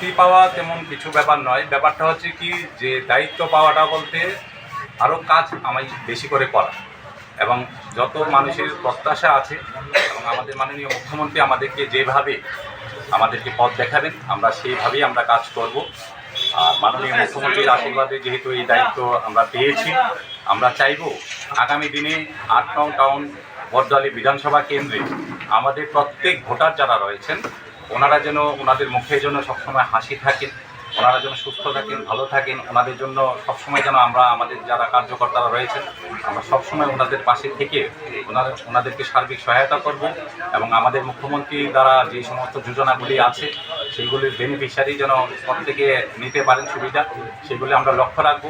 মুক্তি পাওয়া তেমন কিছু ব্যাপার নয়। ব্যাপারটা হচ্ছে কি, যে দায়িত্ব পাওয়াটা বলতে আরও কাজ আমি বেশি করে করা। এবং যত মানুষের প্রত্যাশা আছে, এবং আমাদের মাননীয় মুখ্যমন্ত্রী আমাদেরকে যেভাবে আমাদেরকে পথ দেখাবেন, আমরা সেইভাবেই আমরা কাজ করব। আর মাননীয় মুখ্যমন্ত্রীর আশীর্বাদে যেহেতু এই দায়িত্ব আমরা পেয়েছি, আমরা চাইব আগামী দিনে আট নং টাউন বরদলি বিধানসভা কেন্দ্রে আমাদের প্রত্যেক ভোটার যারা রয়েছেন ওনারা যেন ওনাদের মুখে যেন সবসময় হাসি থাকেন, ওনারা যেন সুস্থ থাকেন, ভালো থাকেন, ওনাদের জন্য সবসময় যেন আমরা আমাদের যারা কার্যকর্তারা রয়েছেন, আমরা সবসময় ওনাদের পাশে থেকে ওনাদের ওনাদেরকে সার্বিক সহায়তা করব এবং আমাদের মুখ্যমন্ত্রী দ্বারা যে সমস্ত যোজনাগুলি আছে, সেইগুলির বেনিফিশিয়ারি যেন প্রত্যেকে নিতে পারেন সুবিধা, সেগুলি আমরা লক্ষ্য রাখব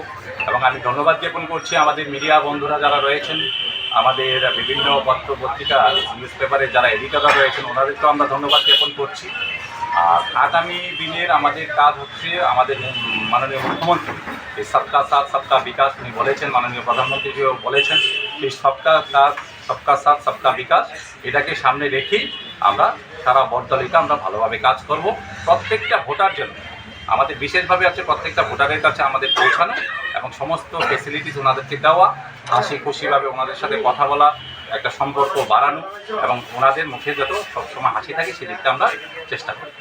এবং আমি ধন্যবাদ জ্ঞাপন করছি আমাদের মিডিয়া বন্ধুরা যারা রয়েছেন আমাদের বিভিন্ন পত্র পত্রিকা নিউজ পেপারে যারা এডিটররা রয়েছেন, ওনাদেরকেও আমরা ধন্যবাদ জ্ঞাপন করছি। আর আগামী দিনের আমাদের কাজ হচ্ছে আমাদের মাননীয় মুখ্যমন্ত্রী এই সবকা সাথ, সবকা বিকাশ উনি বলেছেন, মাননীয় প্রধানমন্ত্রীজিও বলেছেন এই সবকা সাথ সবকা সাথ, সবকা বিকাশ, এটাকে সামনে রেখেই আমরা সারা বর্দলিকা আমরা ভালোভাবে কাজ করব। প্রত্যেকটা ভোটার জন্য আমাদের বিশেষভাবে আছে প্রত্যেকটা ভোটারের কাছে আমাদের পৌঁছানো এবং সমস্ত ফেসিলিটিস ওনাদেরকে দেওয়া হাসি খুশিভাবে ওনাদের সাথে কথা বলা, একটা সম্পর্ক বাড়ানো এবং ওনাদের মুখে যত সবসময় হাসি থাকে সেদিকটা আমরা চেষ্টা করি।